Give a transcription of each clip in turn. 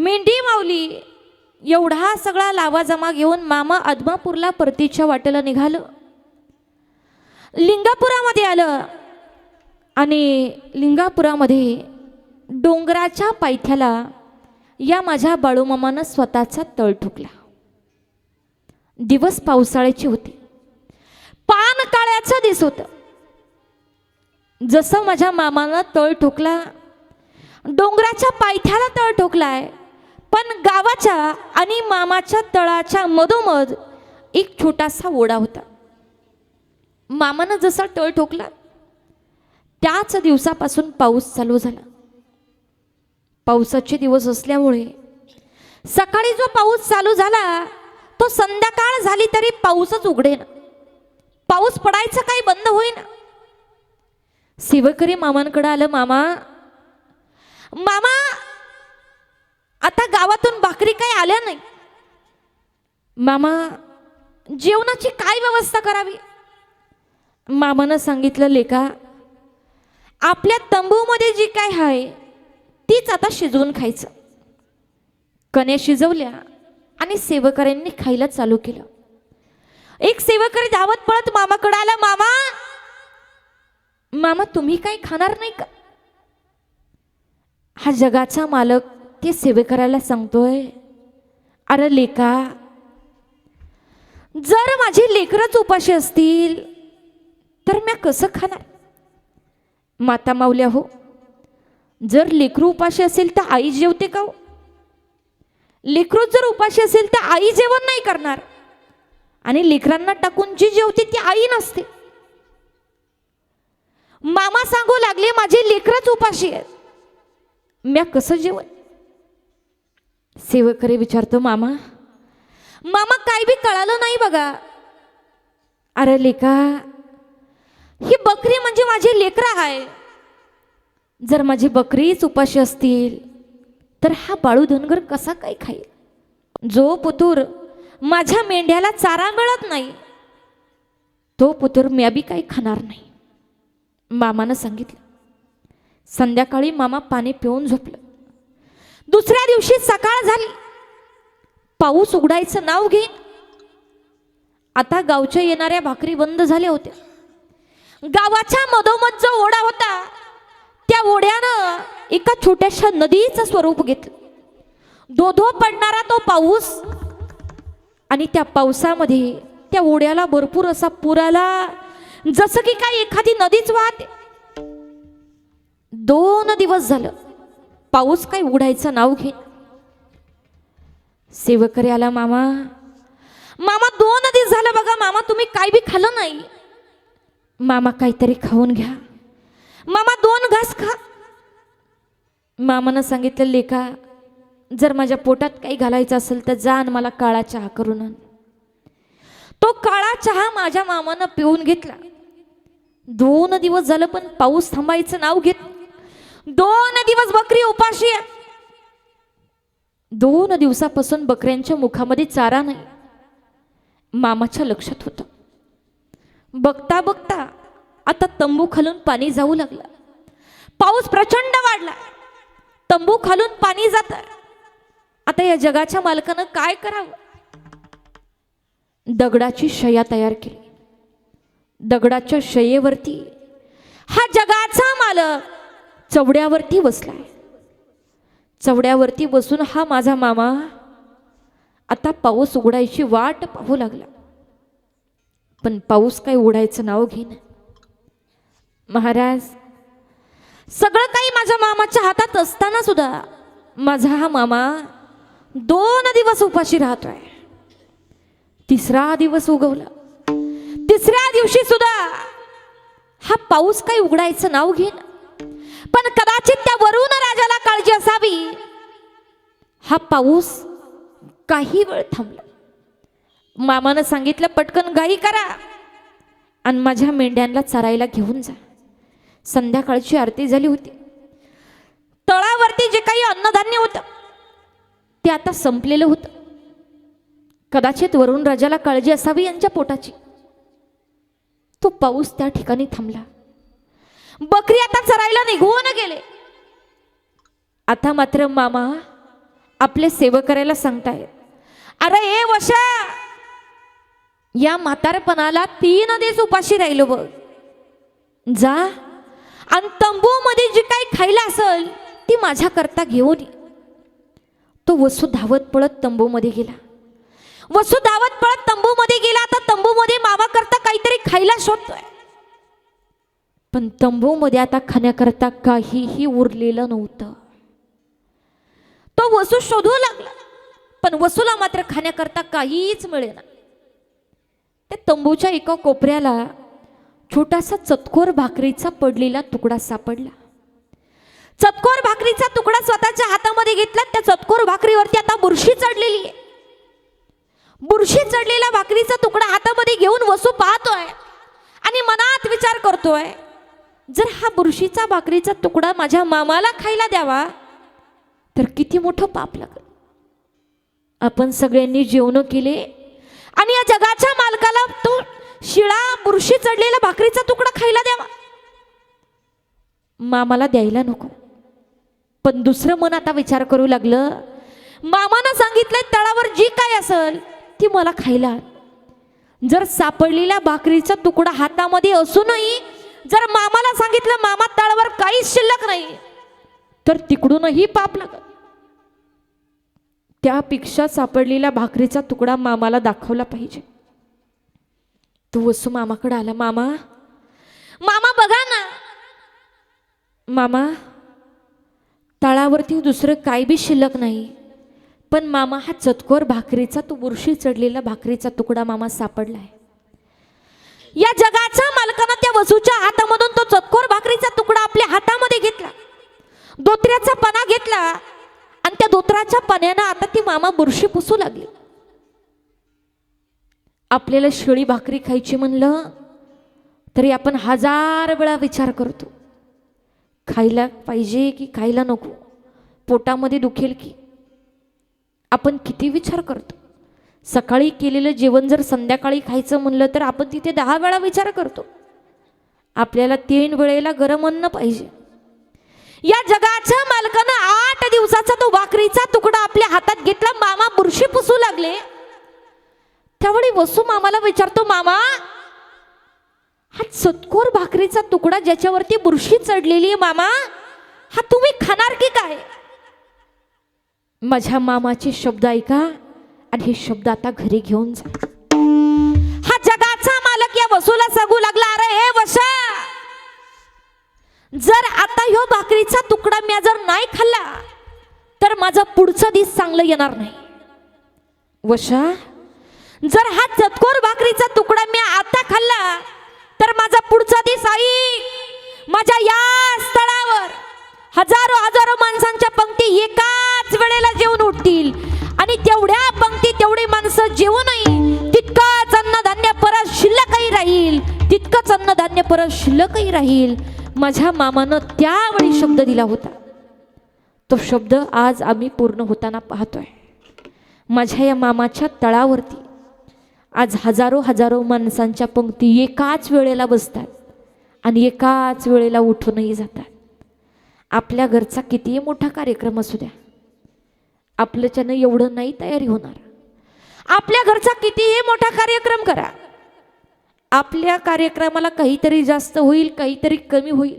मेंढी माऊली एवढा सगळा लावा जमा घेऊन मामा आदमापूरला परतीच्या वाटेला निघालं. लिंगापुरामध्ये आलं आणि लिंगापुरामध्ये डोंगराच्या पायथ्याला या माझ्या बाळूमामानं स्वतःचा तळ ठोकला. दिवस पावसाळ्याचे होते. पान काळ्याचं दिस होतं. जसं माझ्या मामानं तळ ठोकला डोंगराच्या पायथ्याला तळ ठोकलाय पण गावाच्या आणि मामाच्या तळाच्या मधोमध एक छोटासा ओढा होता. मामानं जसा तळ ठोकला त्याच दिवसापासून पाऊस चालू झाला. पावसाचे दिवस असल्यामुळे सकाळी जो पाऊस चालू झाला तो संध्याकाळ झाली तरी पाऊसच उघडेना. पाऊस पडायचं काही बंद होईना. शिवकरी मामांकडे आलं मामा मामा आता गावातून भाकरी काही आल्या नाही? मामा जेवणाची काय व्यवस्था करावी? मामानं सांगितलं लेका आपल्या तंबूमध्ये जी काय आहे तीच आता शिजवून खायचं. कण्या शिजवल्या आणि सेवकऱ्यांनी खायला चालू केलं. एक सेवकरी धावत पळत मामाकडे आला मामा मामा तुम्ही काही खाणार नाही का? हा जगाचा मालक ते सेवेकराला सांगतोय. अरे लेका जर माझी लेकरच उपाशी असतील तर मी कसं खाणार? माता माऊल्या हो जर लेकरू उपाशी असेल तर आई जेवते का हो? लेकरू जर उपाशी असेल तर आई जेवण नाही करणार. आणि लेकरांना टाकून जी जेवते ती आई नसते. मामा सांगू लागले माझे लेकरच उपाशी आहेत. म्या कसं जेवण? सेवकरे विचारतो मामा मामा काय बी कळालं नाही बघा. अरे लेका ही बकरी म्हणजे माझी लेकरं आहे. जर माझी बकरीच उपाशी असतील तर हा बाळू धनगर कसा काय खाईल? जो पुतूर माझ्या मेंढ्याला चारा मिळत नाही तो पुतूर म्या बी काही खाणार नाही. मामानं सांगितलं. संध्याकाळी मामा पाणी पिऊन झोपलं. दुसऱ्या दिवशी सकाळ झाली. पाऊस उघडायचं नाव घेईन. आता गावच्या येणाऱ्या भाकरी बंद झाल्या होत्या. गावाच्या मधोमध जो ओढा होता त्या ओढ्यानं एका छोट्याशा नदीचं स्वरूप घेतलं. धोधो पडणारा तो पाऊस आणि त्या पावसामध्ये त्या ओढ्याला भरपूर असा पूर आला जसं की काय एखादी नदीच वाहते. दोन दिवस झालं. पाऊस काय उघडायचं नाव घे. सेवकरी आला मामा मामा दोन दिवस झालं बघा मामा तुम्ही काय बी खाल्लं नाही. मामा काहीतरी खाऊन घ्या. मामा दोन घास खा. मामानं सांगितलं लेखा जर माझ्या पोटात काही घालायचं असेल तर जा आणि मला काळा चहा करून आण. तो काळा चहा माझ्या मामानं पिऊन घेतला. दोन दिवस झालं पण पाऊस थांबायचं नाव घेत दोन दिवस बकरी उपाशी आहे. दोन दिवसापासून बकऱ्यांच्या मुखामध्ये चारा नाही. मामाच्या लक्षात होतं. बघता बघता आता तंबू खालून पाणी जाऊ लागलं. पाऊस प्रचंड वाढला. तंबू खालून पाणी जात. आता या जगाच्या मालकानं काय करावं? दगडाची शया तयार केली. दगडाच्या शयेवरती हा जगाचा मालक चवड्यावरती बसलाय चवड्यावरती बसून हा माझा मामा आता पाऊस उघडायची वाट पाहू लागला. पण पाऊस काय उघडायचं नाव घेईन. महाराज सगळं काही माझ्या मामाच्या हातात असताना सुद्धा माझा हा मामा दोन दिवस उपाशी राहतोय. तिसरा दिवस उगवला. तिसऱ्या दिवशी सुद्धा हा पाऊस काही उघडायचं नाव घेईन. पण कदाचित त्या वरुण राजाला काळजी असावी. हा पाऊस काही वेळ थांबला. मामानं सांगितलं पटकन गाई करा आणि माझ्या मेंढ्यांना चरायला घेऊन जा. संध्याकाळची आरती झाली होती. तळावरती जे काही अन्नधान्य होतं ते आता संपलेलं होतं. कदाचित वरुण राजाला काळजी असावी यांच्या पोटाची. तो पाऊस त्या ठिकाणी थांबला. बकरी आता चरायला निघून गेले. आता मात्र मामा आपले सेवक करायला सांगतायत. अरे ए वशा या म्हातारपणाला तीन दिवस उपाशी राहिलो बघ. जा आणि तंबूमध्ये जी काही खायला असेल ती माझ्याकरता घेऊन ये. तो वसू धावत पळत तंबूमध्ये गेला. वसू धावत पळत तंबूमध्ये गेला आता तंबूमध्ये मामाकरता काहीतरी खायला शोधतोय. पण तंबूमध्ये आता खाण्याकरता काहीही उरलेलं नव्हतं. तो वसू शोधू लागला पण वसूला मात्र खाण्याकरता काहीच मिळेना. त्या तंबूच्या एका कोपऱ्याला छोटासा चतकोर भाकरीचा पडलेला तुकडा सापडला. चतकोर भाकरीचा तुकडा स्वतःच्या हातामध्ये घेतला त्या चतकोर भाकरीवरती आता बुरशी चढलेली आहे. बुरशी चढलेला भाकरीचा तुकडा हातामध्ये घेऊन वसू पाहतोय आणि मनात विचार करतोय जर हा बुरशीचा भाकरीचा तुकडा माझ्या मामाला खायला द्यावा तर किती मोठं पाप लागल. आपण सगळ्यांनी जेवण केले आणि या जगाच्या मालकाला तो शिळा बुरशी चढलेला भाकरीचा तुकडा खायला द्यावा. मामाला द्यायला नको. पण दुसरं मन आता विचार करू लागलं. मामानं सांगितलंय तळावर जी काय असेल ती मला खायला जर सापडलेला भाकरीचा तुकडा हातामध्ये असूनही जर मामाला सांगितलं मामा तळावर काहीच शिल्लक नाही तर तिकडूनही पाप लागत. त्यापेक्षा सापडलेला भाकरीचा तुकडा मामाला दाखवला पाहिजे. तो वसू मामाकडे आला मामा मामा बघा ना. मामा तळावरती दुसरं काय बी शिल्लक नाही पण मामा हा चतकोर भाकरीचा तो बुरशी चढलेला भाकरीचा तुकडा मामा सापडला आहे या जगाच्या मालकानं त्या वसूच्या हातामधून तो चतकोर भाकरीचा तुकडा आपल्या हातामध्ये घेतला. धोत्र्याचा पणा घेतला आणि त्या धोत्राच्या पण्यानं आता ती मामा बुरशी पुसू लागली. आपल्याला शिळी भाकरी खायची म्हणलं तरी आपण हजार वेळा विचार करतो. खायला पाहिजे की खायला नको? पोटामध्ये दुखेल की? आपण किती विचार करतो? सकाळी केलेलं जेवण जर संध्याकाळी खायचं म्हणलं तर आपण तिथे दहा वेळा विचार करतो. आपल्याला तीन वेळेला गरम अन्न पाहिजे. या जगाच्या मालकानं आठ दिवसाचा तो भाकरीचा तुकडा आपल्या हातात घेतला मामा बुरशी पुसू लागले. त्यावेळी वसू मामाला विचारतो मामा हा चतकोर भाकरीचा तुकडा ज्याच्यावरती बुरशी चढलेली आहे मामा हा तुम्ही खाणार की काय? माझ्या मामाचे शब्द ऐका. आणि हे शब्द आता घरी घेऊन जा. हा जगाचा मालक या वसूला सांगू लागला अरे हे वशा जर आता ह्यो भाकरीचा तुकडा मी जर नाही खाल्ला तर माझा पुढचा दिस चांगलं येणार नाही. वशा जर हा चतकोर भाकरीचा तुकडा मी आता खाल्ला तर माझा पुढचा दिस आई माझ्या या स्थळावर हजारो हजारो माणसांच्या पंक्ती एकाच माणसं जेवू जेवूनही तितकाच अन्नधान्य परत शिल्लकही राहील. तितकंच अन्नधान्य परत शिल्लकही राहील. माझ्या मामानं त्यावेळी शब्द दिला होता. तो शब्द आज आम्ही पूर्ण होताना पाहतोय. माझ्या या मामाच्या तळावरती आज हजारो हजारो माणसांच्या पंक्ती एकाच वेळेला बसतात आणि एकाच वेळेला उठूनही जातात. आपल्या घरचा कितीही मोठा कार्यक्रम असू द्या आपल्याच्यानं एवढं नाही तयारी होणार. आपल्या घरचा कितीही मोठा कार्यक्रम करा. आपल्या कार्यक्रमाला काहीतरी जास्त होईल काहीतरी कमी होईल.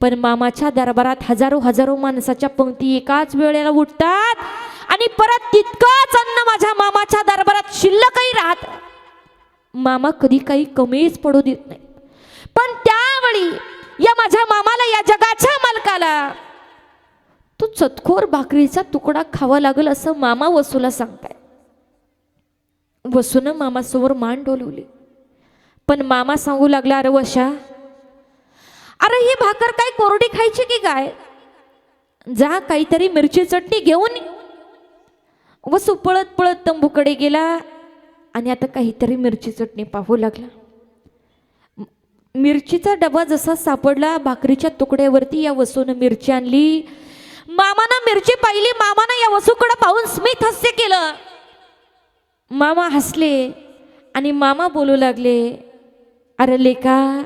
पण मामाच्या दरबारात हजारो हजारो माणसाच्या पंक्ती एकाच वेळेला उठतात आणि परत तितकंच अन्न माझ्या मामाच्या दरबारात शिल्लकही राहत. मामा कधी काही कमीच पडू देत नाही पण त्यावेळी या माझ्या मामाला या जगाच्या मालकाला तो चतखोर भाकरीचा तुकडा खावा लागल असं मामा वसूला सांगताय वसूनं मामासमोर मान डोलवली. पण मामा सांगू लागला अरे वशा अरे ही भाकर काय कोरडी खायची की काय? जा काहीतरी मिरची चटणी घेऊन वसू पळत पळत तंबूकडे गेला आणि आता काहीतरी मिरची चटणी पाहू लागला. मिरचीचा डबा जसा सापडला भाकरीच्या तुकड्यावरती या वसूनं मिरची आणली. मामानं मिरची पाहिली मामानं या वसूकडे पाहून स्मित हास्य केलं. मामा हसले आणि मामा बोलू लागले अरे लेका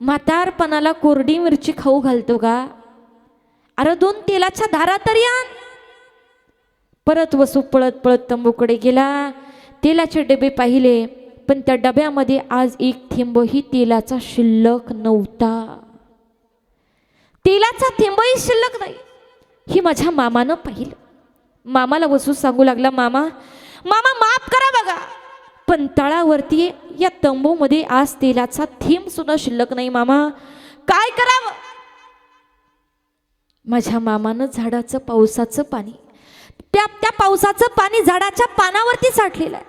म्हातारपणाला कोरडी मिरची खाऊ घालतो का? अरे दोन तेलाच्या धारा तरी आण. परत वसू पळत पळत तंबूकडे गेला तेलाचे डबे पाहिले पण त्या डब्यामध्ये आज एक थेंबही तेलाचा शिल्लक नव्हता. तेलाचा थेंबही शिल्लक नाही ही माझ्या मामानं पाहिलं. मामाला वसू सांगू लागला मामा मामा माफ करा बघा. पण तळावरती या तंबूमध्ये आज तेलाचा थेंब सुद्धा शिल्लक नाही मामा. काय करावं? माझ्या मामानं झाडाचं पावसाचं पाणी त्या त्या पावसाचं पाणी झाडाच्या पानावरती साठलेलं आहे.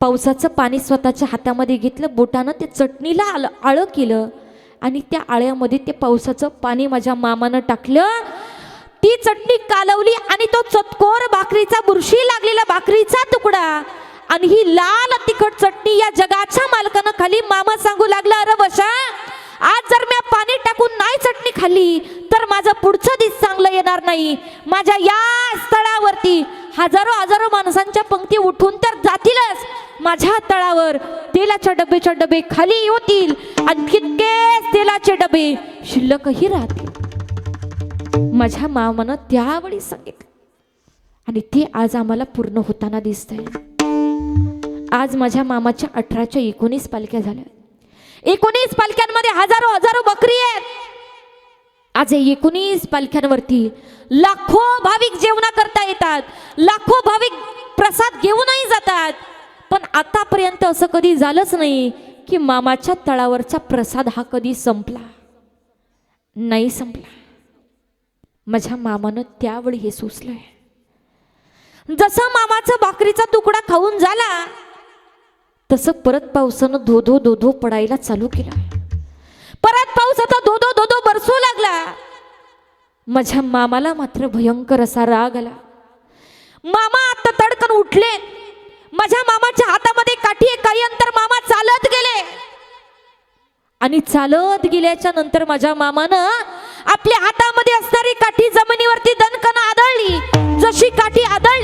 पावसाचं पाणी स्वतःच्या हातामध्ये घेतलं बोटानं ते चटणीला आलं आळं केलं आणि त्या आळ्यामध्ये ते पावसाचं पाणी माझ्या मामानं टाकलं. ती चटणी कालवली आणि तो चतकोर भाकरीचा बुरशी लागलेला भाकरीचा तुकडा. आणि ही लाल तिखट चटणी या जगाच्या मालकानं खाली मामा सांगू लागला अरे बशा आज जर मी पाणी टाकून नाही चटणी खाल्ली तर माझं पुढचं दिस चांगलं येणार नाही. माझ्या या स्थळावरती हजारो हजारो माणसांच्या पंक्ती उठून तर जातीलच. माझ्या तळावर तेलाच्या डबेच्या डबे खाली होतील आणि कितकेच तेलाचे डबे शिल्लकही राहतील. माझ्या मामानं त्यावेळी सांगितलं. आणि ते आज आम्हाला पूर्ण होताना दिसतंय. आज माझ्या मामाच्या अठराच्या एकोणीस पालख्या झाल्या. एकोणीस पालख्यांमध्ये हजारो हजारो बकरी आहेत. आज एकोणीस पालख्यांवरती लाखो भाविक जेवणा करता येतात. लाखो भाविक प्रसाद घेऊनही जातात. पण आतापर्यंत असं कधी झालंच नाही की मामाच्या तळावरचा प्रसाद हा कधी संपला. नाही संपला. माझ्या मामानं त्यावेळी हे सुचलंय. जसं मामाचा भाकरीचा तुकडा खाऊन झाला तसं परत पावसानं धोधो धोधो पडायला चालू केला. परत पाऊस आता धोधो धोधो बरसू लागला. माझ्या मामाला मात्र भयंकर असा राग आला. मामा आता तडकन उठले माझ्या मामाच्या हातामध्ये काठी काही अंतर मामा चालत गेले. आणि चालत गेल्याच्यानंतर माझ्या मामानं आपल्या हातामध्ये असणारी काठी जमिनीवरती दणकन आदळली. जशी काठी आदळ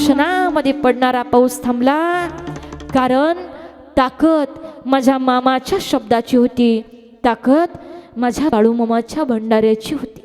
क्षणामध्ये पडणारा पाऊस थांबला. कारण ताकद माझ्या मामाच्या शब्दाची होती. ताकद माझ्या बाळूमामाच्या भंडाऱ्याची होती.